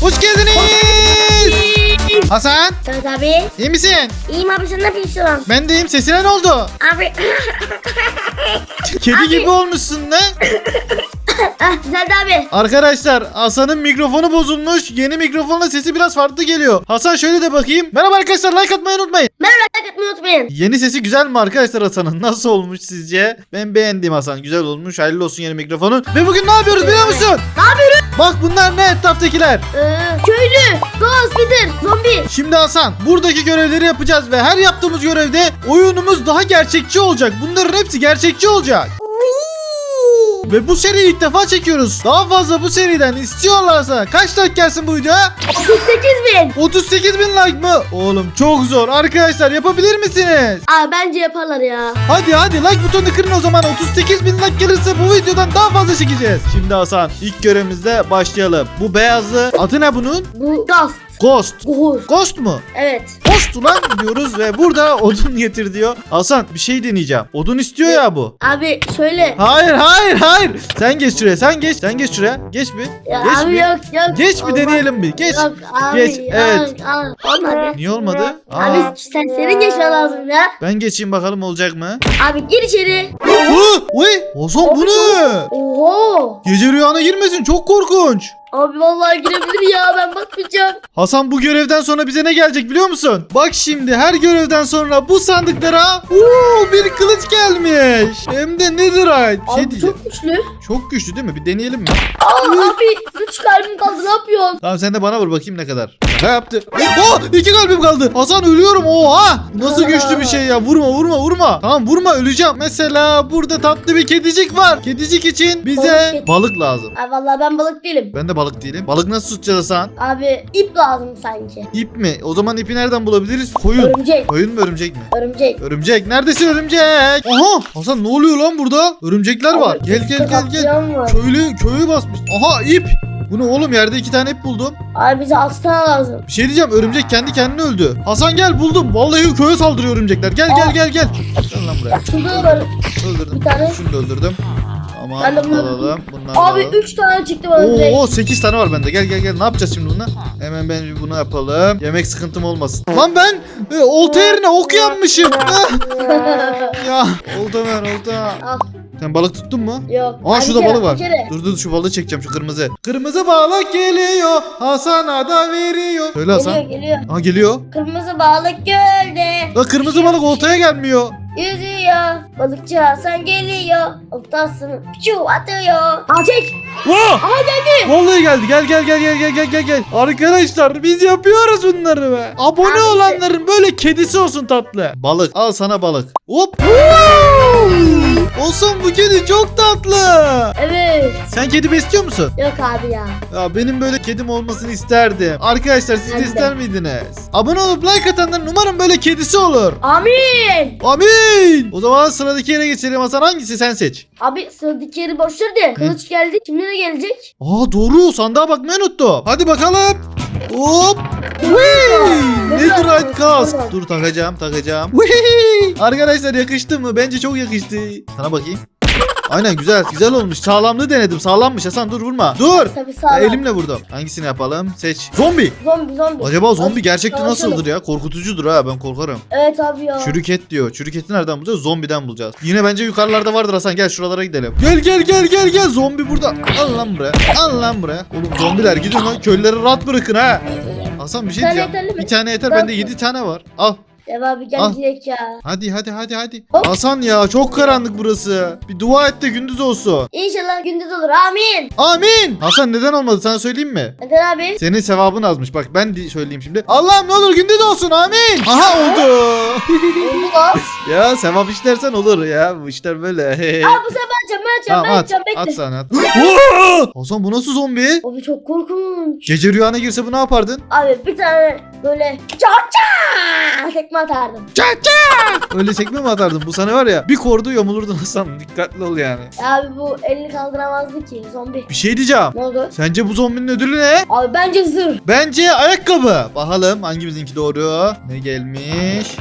Hoş geldiniz. Hasan Evet abi. iyi misin? İyiyim abi sen ne yapıyorsun? Ben de iyiyim. Sesine ne oldu? Abi. Kedi Abi. gibi olmuşsun ne? ah abi. Arkadaşlar Hasan'ın mikrofonu bozulmuş. Yeni mikrofonla sesi biraz farklı geliyor. Hasan şöyle de bakayım. Merhaba arkadaşlar like atmayı unutmayın. Merhaba like atmayı unutmayın. Yeni sesi güzel mi arkadaşlar Hasan'ın? Nasıl olmuş sizce? Ben beğendim Hasan. Güzel olmuş. Hayırlı olsun yeni mikrofonun. Ve bugün ne yapıyoruz biliyor musun? Ne yapıyoruz? Bak bunlar ne etraftakiler. Ee, köylü, Ghost, Wither, zombi. Şimdi Hasan buradaki görevleri yapacağız ve her yaptığımız görevde oyunumuz daha gerçekçi olacak. Bunların hepsi gerçekçi olacak. Ve bu seriyi ilk defa çekiyoruz. Daha fazla bu seriden istiyorlarsa kaç like gelsin bu videoya? 38 bin. 38 bin like mı? Oğlum çok zor. Arkadaşlar yapabilir misiniz? Abi bence yaparlar ya. Hadi hadi like butonunu kırın o zaman. 38 bin like gelirse bu videodan daha fazla çekeceğiz. Şimdi Hasan ilk görevimizde başlayalım. Bu beyazlı adı ne bunun? Bu Ghost. Ghost. Ghost. Ghost mu? Evet. Ghost ulan diyoruz ve burada odun getir diyor. Hasan bir şey deneyeceğim. Odun istiyor ya bu. Abi söyle. Hayır hayır hayır. Sen geç şuraya sen geç. Sen geç şuraya. Geç bir. Ya geç abi bir. yok yok. Geç bir Olmaz. deneyelim bir. Geç. Yok abi Geç, yok. evet. Olmadı. Niye olmadı? Aa, Abi sen senin geçmen lazım ya. ben geçeyim bakalım olacak mı? Abi gir içeri. Hı, Uy, Hasan bu ne? Oho. Gece rüyana girmesin çok korkunç. Abi vallahi girebilir ya ben bakmayacağım. Hasan bu görevden sonra bize ne gelecek biliyor musun? Bak şimdi her görevden sonra bu sandıklara uuu bir kılıç gelmiş. Hem de netherite. Şey Abi diyeceğim. çok güçlü. Çok güçlü değil mi? Bir deneyelim mi? Aa, abi 3 kalbim kaldı ne yapıyorsun? Tamam sen de bana vur bakayım ne kadar. Ne yaptı? Oh iki kalbim kaldı. Hasan ölüyorum oha. Nasıl güçlü bir şey ya. Vurma vurma vurma. Tamam vurma öleceğim. Mesela burada tatlı bir kedicik var. Kedicik için bize Balık. balık lazım. Abi vallahi ben balık değilim. Ben de balık değilim. Balık nasıl tutacağız Hasan? Abi ip lazım sanki. İp mi? O zaman ipi nereden bulabiliriz? Koyun. Örümcek. Koyun mu örümcek mi? Örümcek. Örümcek. Neredesin örümcek? Aha. Hasan ne oluyor lan burada? Örümcekler var. Gel gel gel gel. Köylü köyü basmış. Aha ip. Bu ne oğlum yerde iki tane ip buldum. Abi bize aslan lazım. Bir şey diyeceğim örümcek kendi kendine öldü. Hasan gel buldum. Vallahi köye saldırıyor örümcekler. Gel gel gel gel. Gel lan buraya. Şurada da. Öldürdüm. Bir tane. Şunu da öldürdüm. Tamam Ben de bunu alalım. Bunları Abi alalım. 3 tane çıktı bana direkt. Oo 8 tane var bende. Gel gel gel. Ne yapacağız şimdi bununla? Hemen ben bunu yapalım. Yemek sıkıntım olmasın. Lan ben e, olta yerine ok yapmışım. Ya olta ver olta. Al. Sen balık tuttun mu? Yok. Aa şurada kere, balık var. Dur dur şu balığı çekeceğim şu kırmızı. Kırmızı balık geliyor. Hasan'a da veriyor. Söyle Hasan. Geliyor geliyor. Aa geliyor. Kırmızı balık gölde. La kırmızı balık oltaya gelmiyor. Yüzüyor. Balıkçı Hasan geliyor. Oltasını piçu atıyor. Al çek. Vaa! Aha geldi. Vallahi geldi. Gel gel gel gel gel gel gel gel. Arkadaşlar biz yapıyoruz bunları be. Abone Abi. olanların böyle kedisi olsun tatlı. Balık. Al sana balık. Hop. Olsun bu kedi çok tatlı. Evet. Sen kedi besliyor musun? Yok abi ya. Ya benim böyle kedim olmasını isterdim. Arkadaşlar siz de Ben de. ister miydiniz? Abone olup like atanların umarım böyle kedisi olur. Amin. Amin. O zaman sıradaki yere geçelim Hasan hangisi sen seç. Abi sıradaki yeri boş ver de. Kılıç geldi. Şimdi ne gelecek? Aa doğru sandığa bakmayı unuttum. Hadi bakalım. Hop. Netherite kask. Dur takacağım takacağım. Arkadaşlar yakıştı mı? Bence çok yakıştı. Sana bakayım. Aynen güzel güzel olmuş. Sağlamlığı denedim. Sağlammış Hasan dur vurma. Dur. Tabii sağlam. elimle vurdum. Hangisini yapalım? Seç. Zombi. Zombi zombi. Acaba zombi gerçekten Savaşalım. nasıldır ya? Korkutucudur ha ben korkarım. Evet abi ya. Çürüket diyor. Çürüketi nereden bulacağız? Zombiden bulacağız. Yine bence yukarılarda vardır Hasan. Gel şuralara gidelim. Gel gel gel gel gel. Zombi burada. Al lan buraya. Al lan buraya. Oğlum zombiler gidin lan. Köylüleri rahat bırakın ha. Hasan bir şey Bir tane diyeceğim. yeterli mi? Bir tane yeter. Ben- Bende 7 tane var. Al. Dev abi gel Al. ya. Hadi hadi hadi hadi. Hop. Hasan ya çok karanlık burası. Bir dua et de gündüz olsun. İnşallah gündüz olur. Amin. Amin. Hasan neden olmadı sana söyleyeyim mi? Neden abi? Senin sevabın azmış. Bak ben de söyleyeyim şimdi. Allah'ım ne olur gündüz olsun. Amin. Aha oldu. Oldu lan. ya sevap işlersen olur ya. Bu işler böyle. Aa bu sefer ben açacağım ben açacağım Tamam ben at. açacağım At bekle. sana at. Hasan bu nasıl zombi? Abi çok korkunç. Gece rüyana girse bu ne yapardın? Abi bir tane böyle çaça tekme atardım. Öyle sekme mi atardın? Bu sana var ya bir kordu yamulurdun Hasan. Dikkatli ol yani. Abi bu elini kaldıramazdı ki zombi. Bir şey diyeceğim. Ne oldu? Sence bu zombinin ödülü ne? Abi bence zırh. Bence ayakkabı. Bakalım hangimizinki doğru. Ne gelmiş?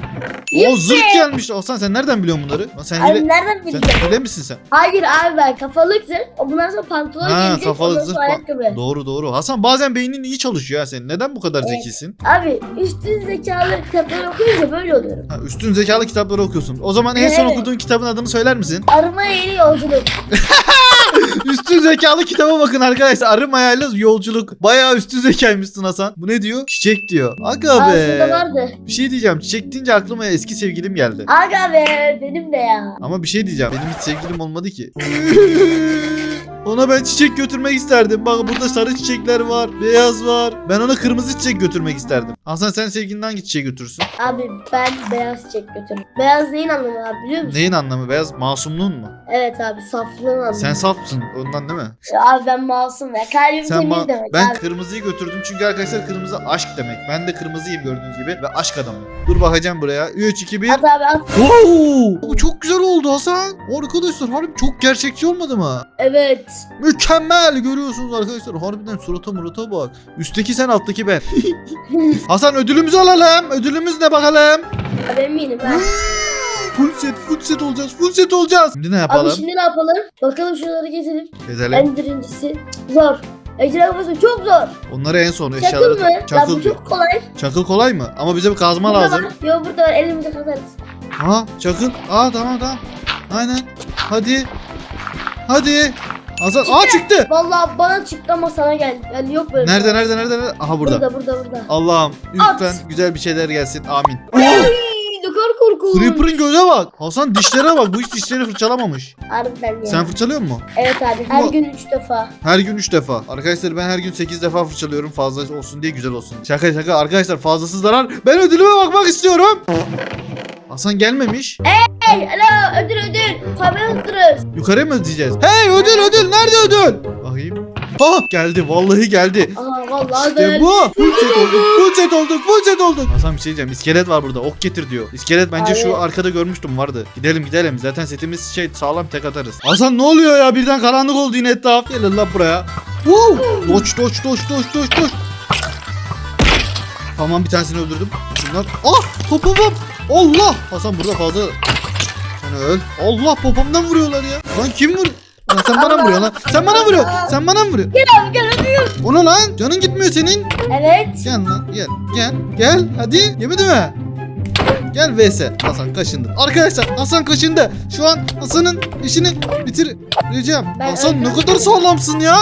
O zırh gelmiş. Hasan sen nereden biliyorsun bunları? Lan sen Abi hile, nereden sen bileceğim? hile misin sen? Hayır abi ben kafalık zırh. O bundan sonra pantolon Ha, gelecek. kafalık ondan zırh sonra ayakkabı. Doğru doğru. Hasan bazen beynin iyi çalışıyor ya senin. Neden bu kadar Evet. zekisin? Abi üstün zekalı kitapları okuyunca böyle oluyorum. Ha, üstün zekalı kitapları okuyorsun. O zaman en son Evet. okuduğun kitabın adını söyler misin? Arımaya yeni yolculuk. üstün zekalı kitaba bakın arkadaşlar. Arı mayayla yolculuk. Bayağı üstün zekaymışsın Hasan. Bu ne diyor? Çiçek diyor. Aga Aslında be. vardı. Bir şey diyeceğim. Çiçek deyince aklıma eski sevgilim geldi. Aga be benim de ya. Ama bir şey diyeceğim. Benim hiç sevgilim olmadı ki. Ona ben çiçek götürmek isterdim. Bak burada sarı çiçekler var, beyaz var. Ben ona kırmızı çiçek götürmek isterdim. Hasan sen sevgilinin hangi çiçeği götürürsün? Abi ben beyaz çiçek götürdüm. Beyaz neyin anlamı abi biliyor musun? Neyin anlamı? Beyaz masumluğun mu? Evet abi saflığın anlamı. Sen safsın ondan değil mi? Abi ben masum ya. Kalbim Sen temiz demek ben abi. kırmızıyı götürdüm çünkü arkadaşlar kırmızı aşk demek. Ben de kırmızıyım gördüğünüz gibi ve aşk adamıyım. Dur bakacağım buraya. 3 2 1. At abi at. Oo! Bu çok güzel oldu Hasan. Arkadaşlar harbi çok gerçekçi olmadı mı? Evet. Mükemmel görüyorsunuz arkadaşlar. Harbiden surata murata bak. Üstteki sen alttaki ben. Hasan ödülümüzü alalım. Ödülümüz ne bakalım? Abi eminim ben. Full set, full set olacağız. Full set olacağız. Şimdi ne yapalım? Abi şimdi ne yapalım? Bakalım şunları gezelim. Gezelim. En birincisi zor. Ejderha kafası çok zor. Onları en son Çakıl eşyaları. mı? Ya Çakıl bu diyor. çok kolay. Çakıl kolay mı? Ama bize bir kazma Burada lazım. var. Yok burada var elimize katarız. Ha çakıl. Aa tamam tamam. Aynen. Hadi. Hadi. Hasan aa çıktı. Vallahi bana çıktı ama sana geldi. Yani yok böyle. bir Nerede şey. nerede nerede? nerede? Aha burada. Burada burada burada. Allah'ım At. lütfen güzel bir şeyler gelsin. Amin. Ne kadar korkunç. Creeper'ın göze bak. Hasan dişlere bak. Bu hiç dişlerini fırçalamamış. Harbiden ya. Sen fırçalıyor musun? Evet abi her Ama- gün 3 defa. Her gün 3 defa. Arkadaşlar ben her gün 8 defa fırçalıyorum. Fazla olsun diye güzel olsun. Şaka şaka arkadaşlar fazlası zarar. Ben ödülüme bakmak istiyorum. Hasan gelmemiş. Hey alo ödül ödül. Kamera tutturuz. Yukarı mı ödeyeceğiz? Hey ödül ödül nerede ödül? Bakayım. Ha geldi vallahi geldi. Aha vallahi İşte bu. Full set olduk. Full set olduk. Full set olduk. Hasan bir şey diyeceğim. İskelet var burada. Ok getir diyor. İskelet bence şu Abi. arkada görmüştüm vardı. Gidelim gidelim. Zaten setimiz şey sağlam tek atarız. Hasan ne oluyor ya? Birden karanlık oldu yine etraf. Gelin lan buraya. Woo! Doç doç doç doç doç doç. Tamam bir tanesini öldürdüm. Şunlar. Ah popomum. Allah. Hasan burada fazla. Sen öl. Allah popomdan vuruyorlar ya. Lan kim vur? Lan sen bana vuruyorsun lan? Sen bana vuruyorsun. Sen bana mı vuruyorsun? Gel abi gel hadi. O ne lan? Canın gitmiyor senin. Evet. Gel lan gel. Gel. Gel. Hadi. Yemedi mi? Gel vs. Hasan kaşındı. Arkadaşlar Hasan kaşındı. Şu an Hasan'ın işini bitireceğim. Ben Hasan ne kadar sağlamsın ya.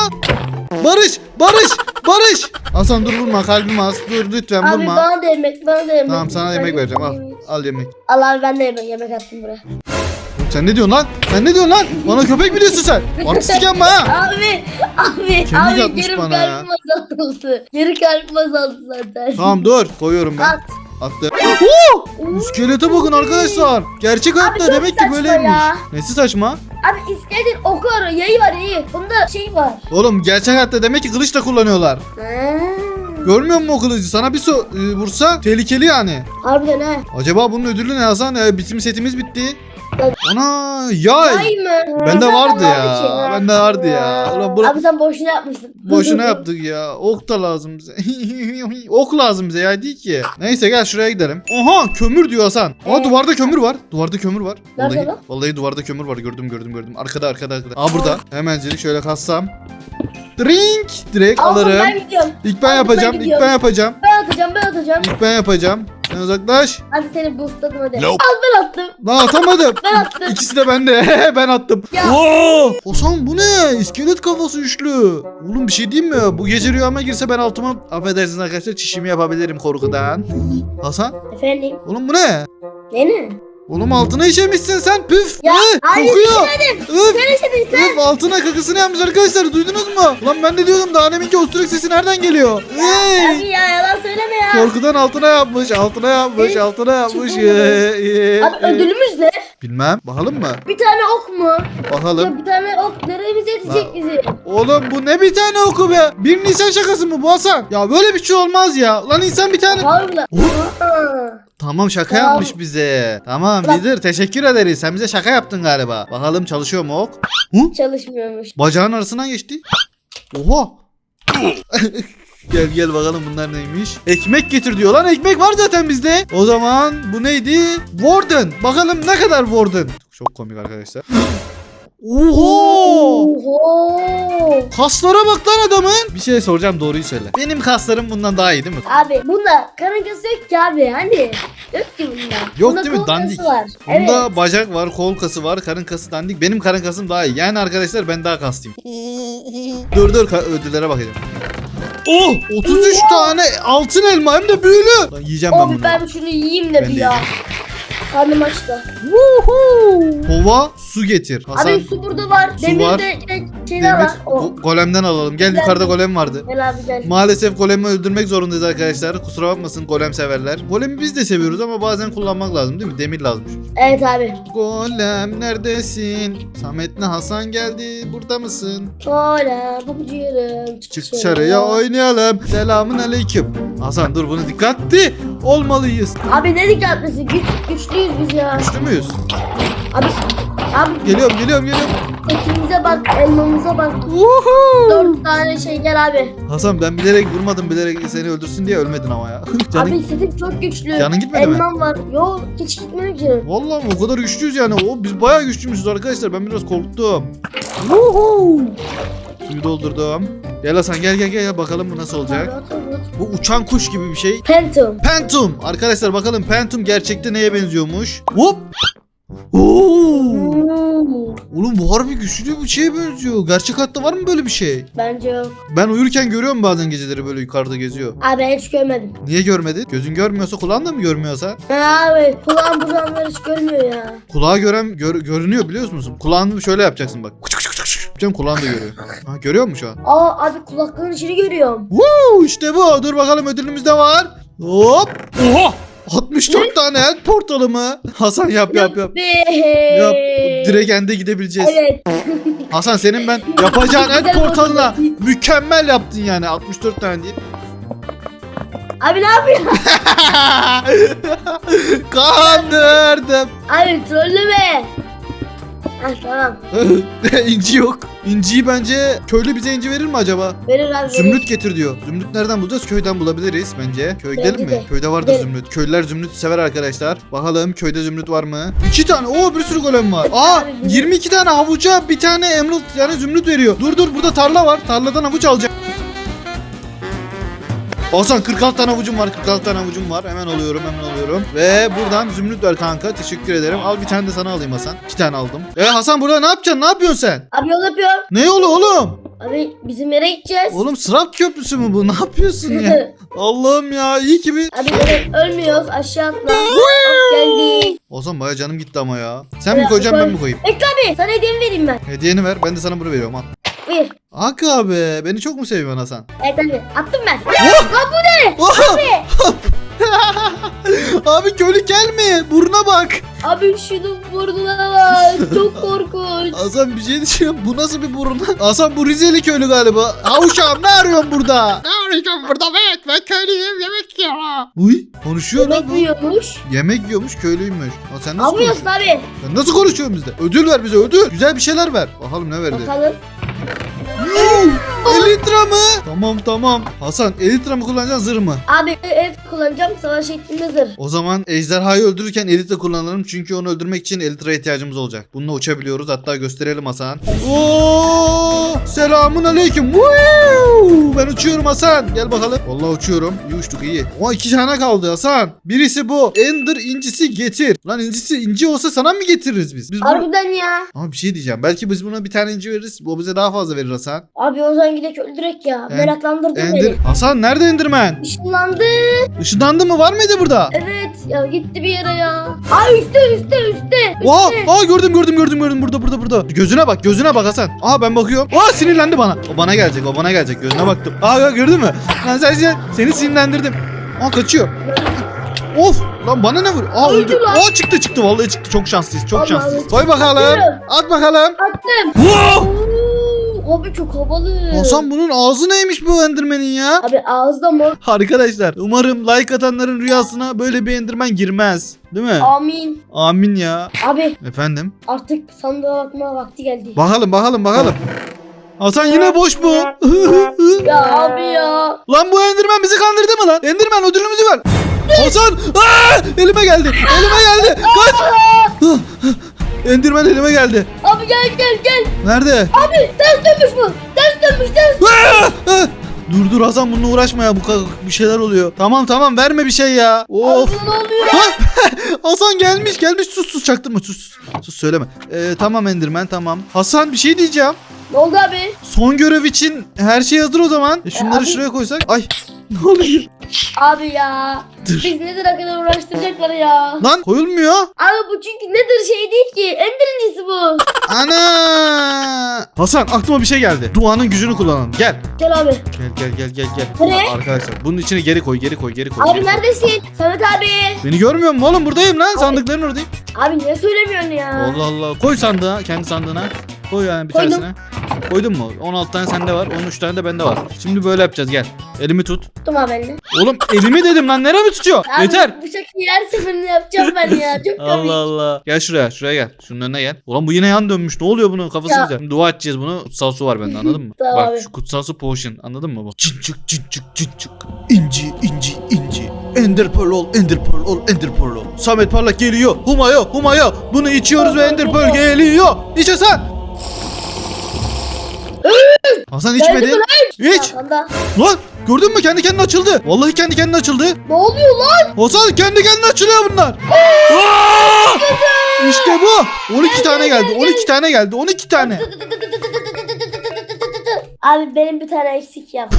Barış. Barış. Barış. Hasan dur vurma kalbim az. Dur lütfen Abi vurma. bana da yemek bana da yemek. Tamam sana yemek vereceğim al. Al yemek. Al abi ben de yemek yemek attım buraya. Sen ne diyorsun lan? Sen ne diyorsun lan? Bana köpek mi diyorsun sen? Artistik yapma ha. Abi abi Kemik abi atmış geri bana ya. kalbim kalbim azaldı zaten. Tamam dur. Koyuyorum ben. At. Attı. Oo! İskelete bakın arkadaşlar. Gerçek hayatta çok demek ki saçma böyleymiş. ya. Nesi saçma? Abi iskeletin oku var yayı var yayı. Bunda şey var. Oğlum gerçek hayatta demek ki kılıç da kullanıyorlar. Ha. Görmüyor musun o kılıcı? Sana bir so e, vursa tehlikeli yani. Harbiden ha. Acaba bunun ödülü ne Hasan? E, bizim setimiz bitti. Evet. Ana yay. Yay mı? Bende vardı ya. ki. Bende vardı ya. Ulan bu Abi sen boşuna yapmışsın. boşuna yaptık ya. Ok da lazım bize. ok lazım bize ya değil ki. Neyse gel şuraya gidelim. Oha kömür diyor Hasan. Aa Ee? duvarda kömür var. Duvarda kömür var. Nerede Vallahi, lan? vallahi duvarda kömür var. Gördüm gördüm gördüm. Arkada arkada arkada. Aa burada. Hemencilik şöyle kassam. Drink. Direkt Al, alırım. Ben gidiyorum. İlk ben Al, yapacağım. ben ilk gidiyorum. ben yapacağım. Ben atacağım ben atacağım. İlk ben yapacağım. Sen uzaklaş. Hadi seni boostladım hadi. Nope. Al ben attım. Lan atamadım. Ben attım. İkisi de bende. ben attım. Ya. Oo! Hasan bu ne? İskelet kafası üçlü. Oğlum bir şey diyeyim mi? Bu gece rüyama girse ben altıma affedersiniz arkadaşlar çişimi yapabilirim korkudan. Hasan Efendim. oğlum bu ne? Ne ne? Oğlum altına işemişsin sen püf. Ya, hayır, kokuyor. Üf. Sen işedin sen. Üf altına kakasını yapmış arkadaşlar duydunuz mu? Ulan ben de diyordum daha deminki osuruk sesi nereden geliyor? Hey! Abi ya yalan söyleme ya. Korkudan altına yapmış, altına yapmış, altına yapmış. Ee, ee, Abi ödülümüz ne? Bilmem. Bakalım mı? Bir tane ok mu? Bakalım. Ya bir tane ok neremize yetecek bizi? Oğlum bu ne bir tane oku be? Bir Nisan şakası mı bu Hasan? Ya böyle bir şey olmaz ya. Lan insan bir tane... Harbiden. Tamam şaka Tamam. yapmış bize. Tamam Lider teşekkür ederiz. Sen bize şaka yaptın galiba. Bakalım çalışıyor mu ok? Çalışmıyormuş. Bacağın arasından geçti. Oha. Gel gel bakalım bunlar neymiş. Ekmek getir diyor lan ekmek var zaten bizde. O zaman bu neydi? Warden. Bakalım ne kadar Warden. Çok komik arkadaşlar. Oho! Oho. Kaslara bak lan adamın. Bir şey soracağım doğruyu söyle. Benim kaslarım bundan daha iyi değil mi? Abi bunda karın kası yok ki abi hani. Yok ki bunda. Yok Bunda değil mi? Dandik. Var. Bunda Evet. bacak var, kol kası var, karın kası dandik. Benim karın kasım daha iyi. Yani arkadaşlar ben daha kaslıyım. dur dur ödüllere bakacağım. Oh! 33 tane altın elma hem de büyülü. Lan yiyeceğim ben Abi bunu. ben şunu yiyeyim de Ben bir ya. yiyeceğim. Karnım açtı. Kova su getir. Hasan Abi su burada var. Su Demir var. de de şeyler demir var. O. go- golemden alalım. Gel Gel. yukarıda golem vardı. Gel abi gel. Maalesef golemi öldürmek zorundayız arkadaşlar. Kusura bakmasın golem severler. Golemi biz de seviyoruz ama bazen kullanmak lazım değil mi? Demir lazım. Evet abi. Golem neredesin? Samet'le Hasan geldi. Burada mısın? Şöyle babacığım. Çık dışarıya oynayalım. Selamun aleyküm. Hasan dur bunu dikkatli olmalıyız. Abi ne dikkatlisin? Güç, güçlüyüz biz ya. Güçlü müyüz? Abi Abi Geliyorum geliyorum geliyorum. ekimize bak, elmamıza bak. Uhu. Dört tane şey gel abi. Hasan ben bilerek vurmadım bilerek seni öldürsün diye ölmedin ama ya. Canın, Abi setim çok güçlü. canın gitmedi mi? Elmam var. Yok hiç gitmedi ki. Vallahi o kadar güçlüyüz yani. O biz bayağı güçlüymüşüz arkadaşlar. Ben biraz korktum. Suyu doldurdum. Gel Hasan gel gel gel bakalım bu nasıl olacak. Bu uçan kuş gibi bir şey. Phantom. Pentum. Arkadaşlar bakalım Pentum gerçekte neye benziyormuş? Hop. Oo. Oğlum bu harbi güçlü bir şeye benziyor. Gerçek hayatta var mı böyle bir şey? Bence yok. Ben uyurken görüyorum bazen geceleri böyle yukarıda geziyor. Abi ben hiç görmedim. Niye görmedin? Gözün görmüyorsa kulağın da mı görmüyorsa? Ha abi kulağım buranlar hiç görmüyor ya. Kulağı gören gör- görünüyor biliyor musun? Kulağını şöyle yapacaksın bak. Küçük küçük küçük. Yapacaksın kulağını da görüyor. Ha, görüyor musun şu an? Aa abi kulakların içini görüyorum. Woo, işte bu. Dur bakalım ödülümüz de var. Hop. Oha. 64 tane el portalı mı? Hasan yap yap yap. Be. Yap. Diregende gidebileceğiz. Evet. Hasan senin ben yapacağın Güzel portalına portal. mükemmel yaptın yani 64 tane değil. Abi ne yapıyorsun? Kandırdım. Abi trolleme. Ha tamam. İnci yok. İnciyi bence köylü bize inci verir mi acaba? Verir abi. Zümrüt getir diyor. Zümrüt nereden bulacağız? Köyden bulabiliriz bence. Köye gidelim mi? de. Köyde vardır Gidelim. zümrüt. Köylüler zümrütü sever arkadaşlar. Bakalım köyde zümrüt var mı? İki tane. Oo bir sürü golem var. Aa Abi, bizim- 22 tane havuca bir tane emerald yani zümrüt veriyor. Dur dur burada tarla var. Tarladan havuç alacağım. Hasan 46 tane havucum var 46 tane havucum var. Hemen alıyorum hemen alıyorum. Ve buradan zümrüt ver kanka. Teşekkür ederim. Al bir tane de sana alayım Hasan. 2 tane aldım. E Hasan burada ne yapacaksın? Ne yapıyorsun sen? Abi yol yapıyorum. Ne yolu oğlum? Abi bizim yere gideceğiz. Oğlum Sırat Köprüsü mü bu? Ne yapıyorsun ya? Allah'ım ya iyi ki bir Abi evet, ölmüyoruz. Aşağı atla. Geldik. Ozan baya canım gitti ama ya. Sen mi Ya, koyacaksın ben ben- mi koyayım? Bekle abi sana hediyemi vereyim ben. Hediyeni ver ben de sana bunu veriyorum al Buyur. Hakkı abi beni çok mu seviyorsun Hasan Evet abi attım ben. Oha! Abi köylü gelme buruna bak Abi şunun burnuna bak. Çok korkunç. Hasan bir şey diyeceğim. Bu nasıl bir burun? Hasan bu Rizeli köylü galiba. Havuşam ne arıyorsun burada? Ne arayacağım burada? Evet ben köylüyüm yemek yiyorum. Uy konuşuyor lan Yemek bu. yiyormuş. Yemek yiyormuş köylüymüş. Ha, sen nasıl Almıyorsun konuşuyorsun? abi. Sen nasıl konuşuyorsun bizde? Ödül ver bize ödül. Güzel bir şeyler ver. Bakalım ne verdi? Bakalım. Uh! Elitra mı? Tamam tamam. Hasan elitra mı kullanacaksın zırh mı? Abi evet kullanacağım savaş şeklinde zırh. O zaman ejderhayı öldürürken elitra kullanalım çünkü onu öldürmek için elitra'ya ihtiyacımız olacak. Bununla uçabiliyoruz hatta gösterelim Hasan. Oo! Selamun aleyküm. Woo! Ben uçuyorum Hasan. Gel bakalım. Vallahi uçuyorum. İyi uçtuk iyi. Ama iki tane kaldı Hasan. Birisi bu. Ender incisi getir. Lan incisi inci olsa sana mı getiririz biz? Biz bunu... Harbiden ya. Ama bir şey diyeceğim. Belki biz buna bir tane inci veririz. O bize daha fazla verir Hasan. Abi o zaman gidelim öldürek ya. En- Meraklandırdın Ender... beni. Hasan nerede Enderman? Işınlandı. Işınlandı mı? Var mıydı burada? Evet ya gitti bir yere ya. Ay üstte üstte üstte. Aa, üstte. aa gördüm gördüm gördüm gördüm burada burada burada. Gözüne bak gözüne bak Hasan. Aa ben bakıyorum. Aa sinirlendi bana. O bana gelecek o bana gelecek gözüne baktım. Aa ya gördün mü? Lan sen, sen seni sinirlendirdim. Aa kaçıyor. Of lan bana ne vur? Aa Öldü öldü. lan. Aa çıktı çıktı vallahi çıktı. Çok şanslıyız çok Vallahi şanslıyız. evet. Koy bakalım. Atıyorum. At bakalım. Attım. Wow! Abi çok havalı. Hasan bunun ağzı neymiş bu Enderman'in ya? Abi ağızda mor. Arkadaşlar umarım like atanların rüyasına böyle bir Enderman girmez. Değil mi? Amin. Amin ya. Abi Efendim? artık sandığa bakma vakti geldi. Bakalım bakalım bakalım. Hasan yine boş bu. Ya abi ya. lan bu Enderman bizi kandırdı mı lan? Enderman ödülümüzü ver. Hasan! Aa! Elime geldi. Elime geldi. Kaç! Enderman elime geldi. Abi gel gel gel. Nerede? Abi ters dönmüş bu. Ters dönmüş ters. Aa! Aa! Dur dur Hasan bununla uğraşma ya bu bir şeyler oluyor. Tamam tamam verme bir şey ya. Of. Abi ne oluyor? Ha! Hasan gelmiş gelmiş sus sus çaktırma sus sus söyleme. Ee, tamam Enderman tamam. Hasan bir şey diyeceğim. Ne oldu abi? Son görev için her şey hazır o zaman. E, şunları abi- şuraya koysak. Ay ne oluyor? Abi ya. Dur. Biz nedir kadar uğraştıracaklar ya. Lan koyulmuyor. Abi bu çünkü nedir şey değil ki. Endirincisi bu. Ana! Hasan aklıma bir şey geldi. Duanın gücünü kullanalım. Gel. Gel abi. Gel gel gel gel gel. Nereye? Arkadaşlar bunun içine geri koy geri koy geri koy. Abi geri koy. neredesin? Samet abi. Beni görmüyor musun oğlum? Buradayım lan. Sandıkların oradayım. Abi niye söylemiyorsun ya? Allah Allah. Koy sandığa, kendi sandığına. Koy yani bir Koydum. tanesine. Koydun mu? 16 tane sende var, 13 tane de bende var. Şimdi böyle yapacağız gel. Elimi tut. Tuttum abi elini. Oğlum elimi dedim lan nereye mi tutuyor? Abi, Yeter. Bu şakayı her seferinde yapacağım ben ya. Çok komik. Allah Allah. Gel şuraya, şuraya gel. Şunun önüne gel. Ulan bu yine yan dönmüş. Ne oluyor bunun kafası Ya. güzel. Dua edeceğiz bunu. Kutsal su var bende anladın mı? Tamam Bak abi. şu kutsal su potion anladın mı bu? Çık cin çık. İnci inci inci. Ender pearl ol, ender pearl ol, ender pearl ol. Samet Parlak geliyor. Humayo, humayo. Bunu içiyoruz ve ender pearl geliyor. İç Hasan. Hasan içmedi. Geldi mi lan? İç. Arkanda. Lan gördün mü kendi kendine açıldı. Vallahi kendi kendine açıldı. Ne oluyor lan? Hasan kendi kendine açılıyor bunlar. Aa! İşte bu. 12 tane geldi. 12 tane geldi. 12 tane. Abi benim bir tane eksik yap.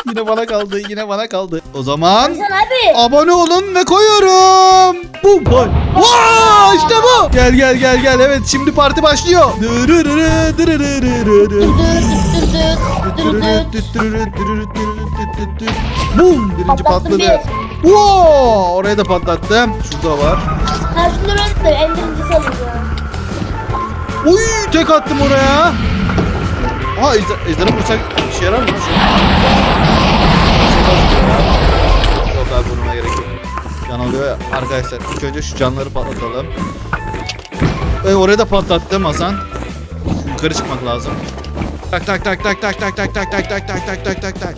Yine bana kaldı. Yine bana kaldı. O zaman abi. abone olun ve koyuyorum. Bum boy. Vaa işte bu. Gel gel gel gel. Evet şimdi parti başlıyor. Dırırırı, dırırırırı. Dur dur dur dur dur dur. Bum birinci Patlattım patladı. bir. Wow, oraya da patlattım. Şurada var. Ha şunu ben de endirincisi alayım ya. Uy tek attım oraya. Aa ejder, ejderi vursak işe yarar mı? şu? Yok abi vurmaya gerek yok. Can alıyor ya. Arkadaşlar ilk önce şu canları patlatalım. Ve oraya da patlattım Hasan. Yukarı çıkmak lazım. Tak tak tak tak tak tak tak tak tak tak tak tak tak tak tak.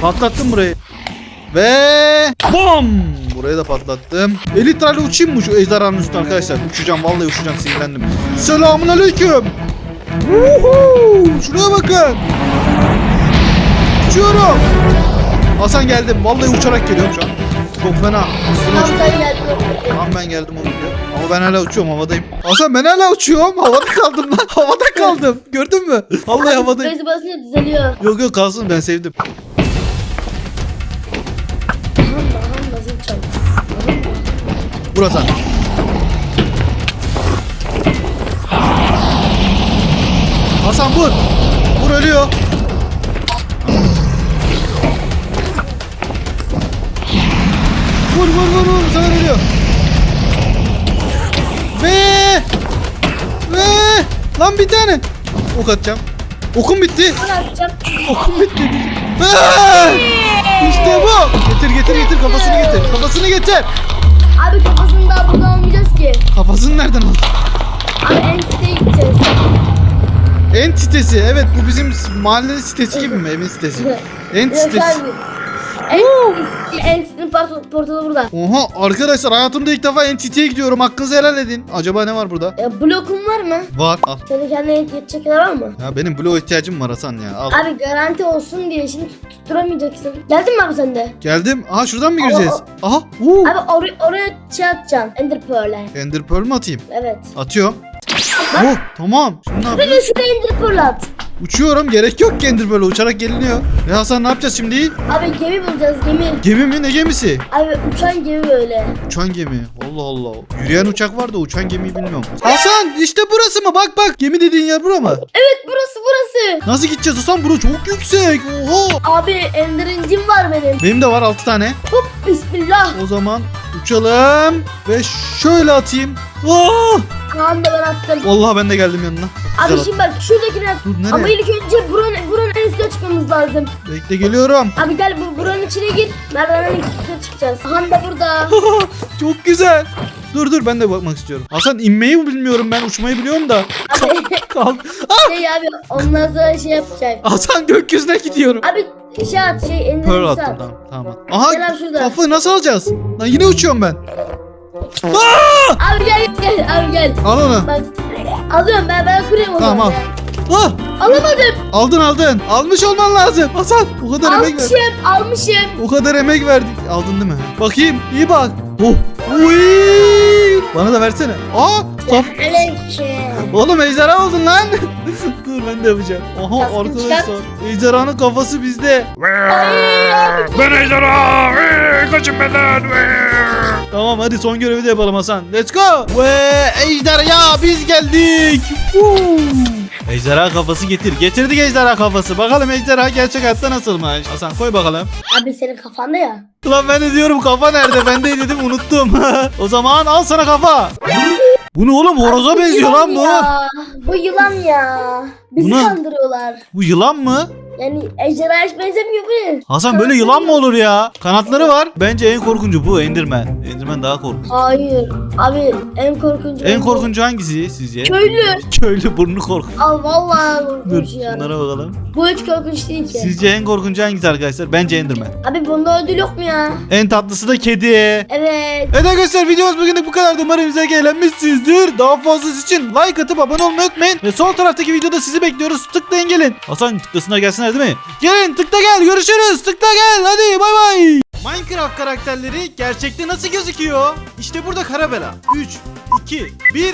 Patlattım burayı. Ve bom! Burayı da patlattım. Elitrayla uçayım mı şu ejderhanın üstüne arkadaşlar? Uçacağım vallahi uçacağım sinirlendim. Selamun aleyküm. Woohoo! Şuraya bakın. Uçuyorum. Hasan geldim. Vallahi uçarak geliyorum şu an. Çok fena. Üstüne Tam uç- sen geldin. Tamam ben geldim o gidiyor. Ama ben hala uçuyorum havadayım. Hasan ben hala uçuyorum. Havada kaldım lan. Havada kaldım. Gördün mü? Vallahi havadayım. Spreysi basınca düzeliyor. Yok yok kalsın ben sevdim. Burası. Hasan vur. Vur ölüyor. Vur vur vur vur. Bu sefer ölüyor. Ve ve lan bir tane. Ok atacağım. Okum bitti. Okum bitti. İşte bu. Getir getir getir kafasını getir. Kafasını getir. Abi kafasını daha burada almayacağız ki. Kafasını nereden aldın? Abi en gideceğiz. En sitesi. Evet bu bizim mahallenin sitesi gibi mi? Evin sitesi. En sitesi. abi. En, en sitenin portalı, burada. Oha arkadaşlar hayatımda ilk defa entiteye gidiyorum. Hakkınızı helal edin. Acaba ne var burada? Ya, blokum var mı? Var. Al. Senin kendine yetecek kadar var mı? Ya benim bloğa ihtiyacım var Hasan ya. Al. Abi garanti olsun diye şimdi tut- tutturamayacaksın. Geldin mi abi sen de? Geldim. Aha şuradan mı gireceğiz? Aha. Uuu. Abi or- oraya şey atacaksın. Ender Pearl'e. Ender Pearl mü atayım? Evet. Atıyorum. Oh tamam. Şimdi ne yapıyoruz? şuraya Ender Pearl at. Uçuyorum. Gerek yok ki Ender Pearl'e. Uçarak geliniyor. E Hasan ne yapacağız şimdi? Abi gemi bulacağız gemi. Gemi mi? Ne gemisi? Abi uçan gemi böyle. Uçan gemi. Allah Allah. Yürüyen uçak var da uçan gemiyi bilmiyorum. Hasan işte burası mı? Bak bak. Gemi dediğin yer bura mı? Evet burası burası. Nasıl gideceğiz Hasan? Bura çok yüksek. Oha. Abi Ender'incim var benim. Benim de var 6 tane. Hop bismillah. O zaman uçalım ve şöyle atayım. Aa! Kaan da attım. Vallahi ben de geldim yanına. Abi Güzel şimdi bak şuradakine. Dur Ama nereye? ilk önce buranın, buranın en üstüne çıkmamız lazım. Bekle geliyorum. Abi gel bu buranın içine gir. Merdivenden ilk üstüne çıkacağız. Han da burada. Çok güzel. Dur dur ben de bakmak istiyorum. Hasan inmeyi mi bilmiyorum ben uçmayı biliyorum da. Abi Kal. şey abi ondan sonra şey yapacak. Hasan gökyüzüne gidiyorum. Abi şey at şey Pearl attım at. tamam tamam. Aha Gel abi şurada. kafayı nasıl alacağız? Lan yine uçuyorum ben. Abi gel gel abi gel. Al onu. Bak alıyorum ben ben kırıyorum o Tamam, al. Ah, Alamadım. aldın aldın. Almış olman lazım. Hasan o kadar emek verdik. Almışım almışım. O kadar emek verdik. Aldın değil mi? Bakayım. iyi bak. Oh. Uy. Bana da versene. Aa. Aleyküm. Oğlum ejderha oldun lan. Dur ben de yapacağım. Aha Kaskını arkadaşlar. Ejderhanın kafası bizde. Ben ejderha! Kaçın benden! Tamam hadi son görevi de yapalım Hasan. Let's go. Ve ejderha biz geldik. Woo. Ejderha kafası getir. Getirdik ejderha kafası. Bakalım ejderha gerçek hayatta nasılmış. Hasan koy bakalım. Abi senin kafanda ya. Ulan ben de diyorum kafa nerede? Ben de dedim unuttum. o zaman al sana kafa. Bu ne oğlum horoza benziyor lan bu. ya. Bu yılan ya. Bizi Buna- kandırıyorlar. Bu yılan mı? Yani ejderha hiç benzemiyor bu. Hasan böyle yılan mı olur ya? Kanatları var. Bence en korkuncu bu Enderman. Enderman daha korkunç. Hayır. Abi en korkunç. En korkuncu hangisi sizce? Köylü. Köylü burnu korkunç. Al vallahi Dur korkunç ya. bunlara bakalım. Bu hiç korkunç değil ki. Sizce en korkuncu hangisi arkadaşlar? Bence Enderman. Abi bunda ödül yok mu ya? En tatlısı da kedi. Evet. Evet arkadaşlar videomuz bugünlük bu kadar. Umarım izlerken eğlenmişsinizdir. Daha fazlası için like atıp abone olmayı unutmayın. Ve sol taraftaki videoda sizi bekliyoruz. Tıklayın gelin. Hasan tıklasınlar gelsinler değil mi? Gelin tıkla gel görüşürüz. Tıkla gel hadi bay bay. Minecraft karakterleri gerçekte nasıl gözüküyor? İşte burada Karabela. 3, 2, 1